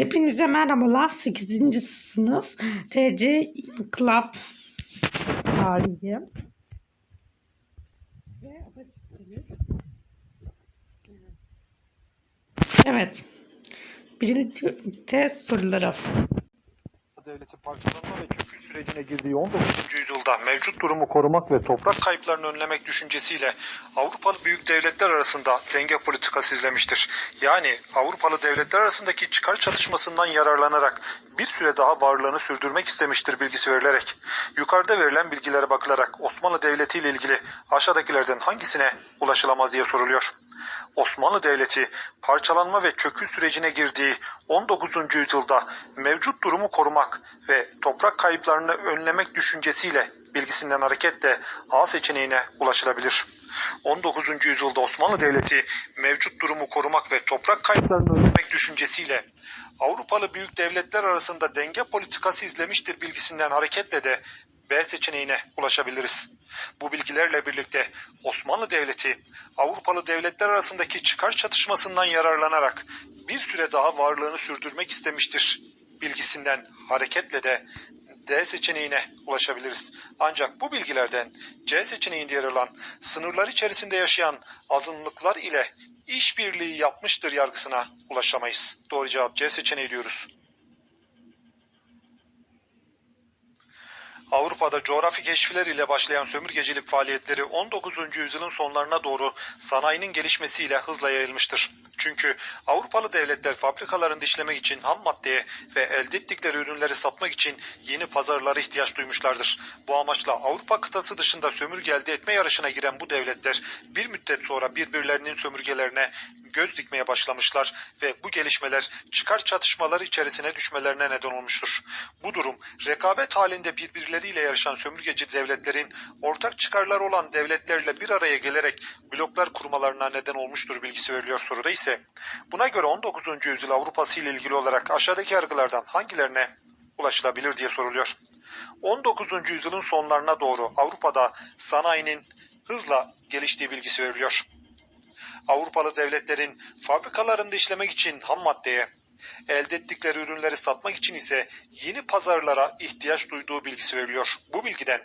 Hepinize merhabalar. 8. sınıf TC Club tarihi. Evet. Test soruları. Devleti parçalanma ve çöküş sürecine girdiği 19. yüzyılda mevcut durumu korumak ve toprak kayıplarını önlemek düşüncesiyle Avrupalı büyük devletler arasında denge politikası izlemiştir. Yani Avrupalı devletler arasındaki çıkar çatışmasından yararlanarak bir süre daha varlığını sürdürmek istemiştir bilgisi verilerek. Yukarıda verilen bilgilere bakılarak Osmanlı Devleti ile ilgili aşağıdakilerden hangisine ulaşılamaz diye soruluyor. Osmanlı Devleti parçalanma ve çöküş sürecine girdiği 19. yüzyılda mevcut durumu korumak ve toprak kayıplarını önlemek düşüncesiyle bilgisinden hareketle A seçeneğine ulaşılabilir. 19. yüzyılda Osmanlı Devleti mevcut durumu korumak ve toprak kayıplarını önlemek düşüncesiyle Avrupalı büyük devletler arasında denge politikası izlemiştir bilgisinden hareketle de B seçeneğine ulaşabiliriz. Bu bilgilerle birlikte Osmanlı Devleti Avrupalı devletler arasındaki çıkar çatışmasından yararlanarak bir süre daha varlığını sürdürmek istemiştir bilgisinden hareketle de D seçeneğine ulaşabiliriz. Ancak bu bilgilerden C seçeneğinde yer alan sınırlar içerisinde yaşayan azınlıklar ile işbirliği yapmıştır yargısına ulaşamayız. Doğru cevap C seçeneği diyoruz. Avrupa'da coğrafi keşifler ile başlayan sömürgecilik faaliyetleri 19. yüzyılın sonlarına doğru sanayinin gelişmesiyle hızla yayılmıştır. Çünkü Avrupalı devletler fabrikalarında işlemek için ham maddeye ve elde ettikleri ürünleri satmak için yeni pazarlara ihtiyaç duymuşlardır. Bu amaçla Avrupa kıtası dışında sömürge elde etme yarışına giren bu devletler bir müddet sonra birbirlerinin sömürgelerine göz dikmeye başlamışlar ve bu gelişmeler çıkar çatışmaları içerisine düşmelerine neden olmuştur. Bu durum rekabet halinde birbirleriyle yarışan sömürgeci devletlerin ortak çıkarları olan devletlerle bir araya gelerek bloklar kurmalarına neden olmuştur bilgisi veriliyor soruda ise. Buna göre 19. yüzyıl Avrupası ile ilgili olarak aşağıdaki yargılardan hangilerine ulaşılabilir diye soruluyor. 19. yüzyılın sonlarına doğru Avrupa'da sanayinin hızla geliştiği bilgisi veriliyor. Avrupalı devletlerin fabrikalarında işlemek için ham maddeye, elde ettikleri ürünleri satmak için ise yeni pazarlara ihtiyaç duyduğu bilgisi veriliyor. Bu bilgiden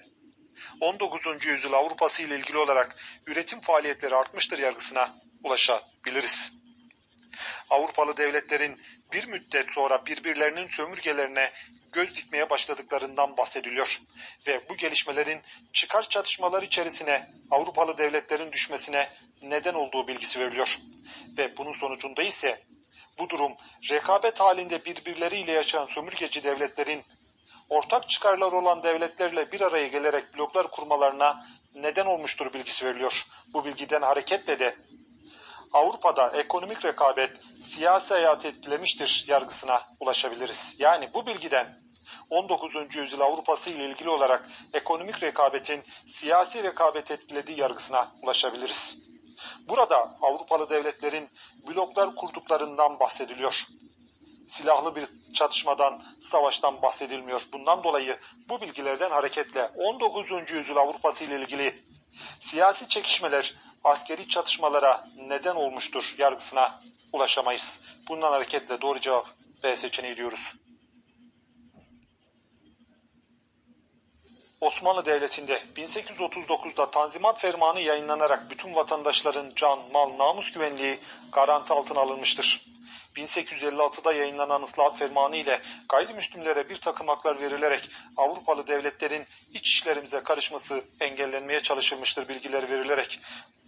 19. yüzyıl Avrupası ile ilgili olarak üretim faaliyetleri artmıştır yargısına ulaşabiliriz. Avrupalı devletlerin bir müddet sonra birbirlerinin sömürgelerine göz dikmeye başladıklarından bahsediliyor ve bu gelişmelerin çıkar çatışmalar içerisine Avrupalı devletlerin düşmesine neden olduğu bilgisi veriliyor ve bunun sonucunda ise bu durum rekabet halinde birbirleriyle yaşayan sömürgeci devletlerin ortak çıkarlar olan devletlerle bir araya gelerek bloklar kurmalarına neden olmuştur bilgisi veriliyor. Bu bilgiden hareketle de Avrupa'da ekonomik rekabet siyasi hayatı etkilemiştir yargısına ulaşabiliriz. Yani bu bilgiden 19. yüzyıl Avrupası ile ilgili olarak ekonomik rekabetin siyasi rekabet etkilediği yargısına ulaşabiliriz. Burada Avrupalı devletlerin bloklar kurduklarından bahsediliyor. Silahlı bir çatışmadan, savaştan bahsedilmiyor. Bundan dolayı bu bilgilerden hareketle 19. yüzyıl Avrupası ile ilgili siyasi çekişmeler askeri çatışmalara neden olmuştur yargısına ulaşamayız. Bundan hareketle doğru cevap B seçeneği diyoruz. Osmanlı Devleti'nde 1839'da Tanzimat Fermanı yayınlanarak bütün vatandaşların can, mal, namus güvenliği garanti altına alınmıştır. 1856'da yayınlanan ıslahat fermanı ile gayrimüslimlere bir takım haklar verilerek Avrupalı devletlerin iç işlerimize karışması engellenmeye çalışılmıştır bilgileri verilerek.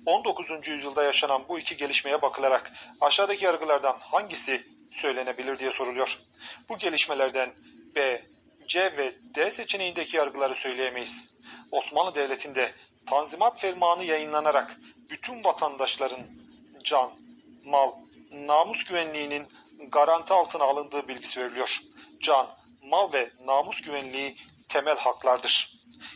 19. yüzyılda yaşanan bu iki gelişmeye bakılarak aşağıdaki yargılardan hangisi söylenebilir diye soruluyor. Bu gelişmelerden B, C ve D seçeneğindeki yargıları söyleyemeyiz. Osmanlı Devleti'nde Tanzimat Fermanı yayınlanarak bütün vatandaşların can, mal, namus güvenliğinin garanti altına alındığı bilgisi veriliyor. Can, mal ve namus güvenliği temel haklardır.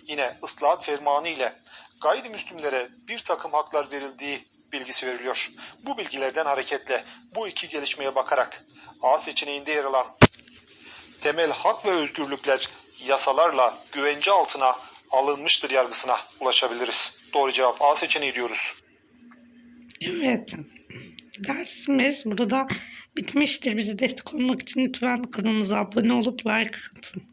Yine ıslahat fermanı ile gayrimüslimlere bir takım haklar verildiği bilgisi veriliyor. Bu bilgilerden hareketle bu iki gelişmeye bakarak A seçeneğinde yer alan temel hak ve özgürlükler yasalarla güvence altına alınmıştır yargısına ulaşabiliriz. Doğru cevap A seçeneği diyoruz. Evet. dersimiz burada bitmiştir. Bize destek olmak için lütfen kanalımıza abone olup like atın.